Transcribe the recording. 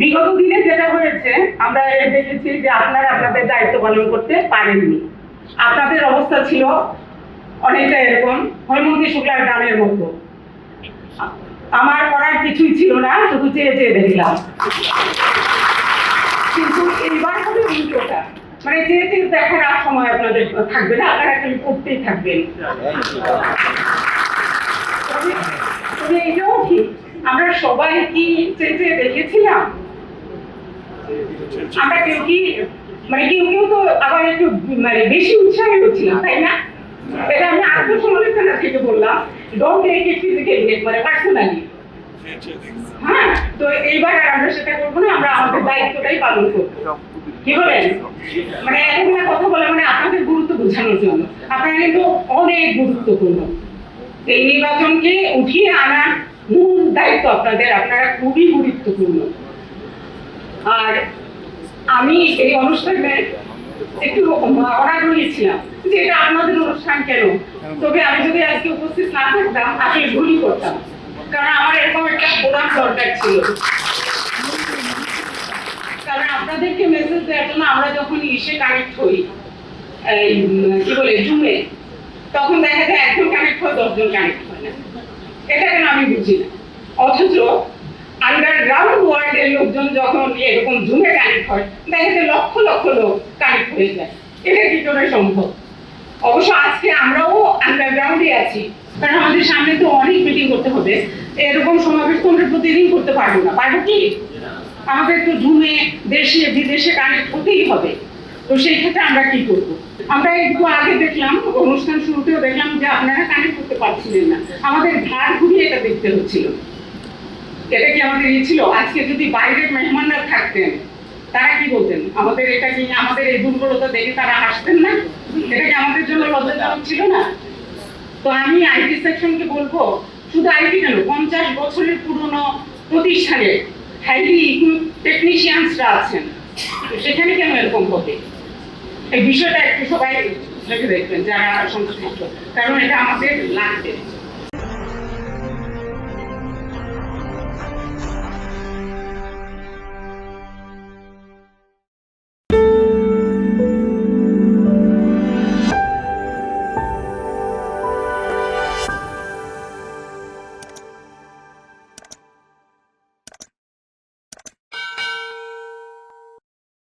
বিগত দিনে যেটা হয়েছে, আমরা দেখেছি যে আপনারা আপনাদের দায়িত্ব পালন করতে পারেননি। আপনাদের অবস্থা ছিল অনেকটা এরকম হৈমন্তী শুক্লার গ্রামের মতো। আমার করার কিছুই ছিল না, শুধু চেয়ে চেয়ে দেখলাম। কিন্তু এইবার হবে উল্টোটা। মানে চেয়ে চেয়ে দেখার আর সময় আপনাদের থাকবে না, আপনারা খালি করতেই থাকবেন তবে তবে এটাও ঠিক আমরা সবাই কি চেয়ে দেখেছিলাম? আমরা কেউ কি মানে কেউ কেউ তো আবার একটু মানে বেশি উৎসাহী হচ্ছিলাম তাই না? এটা আমি আত্মসমালোচনা থেকে বললাম ডোন্ট টেক ইট ফিজিক্যালি মানে পার্সোনালি হ্যাঁ তো এইবার আর আমরা সেটা করব না আমরা আমাদের দায়িত্বটাই পালন করব। কি বলেন? মানে এতগুলো কথা বলে মানে আপনাদের গুরুত্ব বোঝানোর জন্য। আপনারা কিন্তু অনেক গুরুত্বপূর্ণ। এই নির্বাচনকে উঠিয়ে আনার দায়িত্ব আপনাদের, আপনারা খুবই গুরুত্বপূর্ণ। আর আমি এই অনুষ্ঠানে একটু অনাগ্রহী ছিলাম যে এটা আপনাদের অনুষ্ঠান কেন? তবে আমি যদি আজকে উপস্থিত না থাকতাম, আসলে ভুলই করতাম। কারণ আমার এরকম একটা প্রোগ্রাম দরকার ছিল। কারণ আপনাদেরকে মেসেজ দেওয়ার জন্য আমরা যখন ইসে কানেক্ট হই কি বলে জুমে তখন দেখা যায় একজন কানেক্ট হয়, দশজন কানেক্ট হয় না। এটা কেন আমি বুঝি না? অথচ আন্ডারগ্রাউন্ড ওয়ার্ল্ডের লোকজন যখন এরকম জুমে কানেক্ট হয়, দেখা যায় লক্ষ লক্ষ লোক কানেক্ট হয়ে যায়। এটা কি করে সম্ভব? অবশ্য আজকে আমরাও আন্ডারগ্রাউন্ডে আছি, কারণ আমাদের সামনে তো অনেক মিটিং করতে হবে। এরকম সমাবেশ তো আমরা প্রতিদিন করতে পারব না, পারব কি? আমাদের তো জুমে দেশে, বিদেশে কানেক্ট হতেই হবে। তো সেই ক্ষেত্রে আমরা কি করব? আমরা একটু আগে দেখলাম, অনুষ্ঠান শুরুতেও দেখলাম যে আপনারা কানেক্ট করতে পারছিলেন না। আমাদের ঘাড় ঘুরিয়ে এটা দেখতে হচ্ছিল। এটা কি আমাদের ইয়ে ছিল? আজকে যদি বাইরের মেহমানরা থাকতেন, তারা কি বলতেন? আমাদের এটা কি, আমাদের এই দুর্বলতা দেখে তারা হাসতেন না? এটা কি আমাদের জন্য লজ্জাজনক ছিল না? তো আমি আইটি সেকশনকে বলব, শুধু আইটি কেন, পঞ্চাশ বছরের পুরনো প্রতিষ্ঠানে হাইলি টেকনিশিয়ানসরা আছেন। তো সেখানে কেন এরকম হবে? এই বিষয়টা একটু সবাই দেখবেন, যারা সংশ্লিষ্ট কারণ এটা আমাদের লাগবে।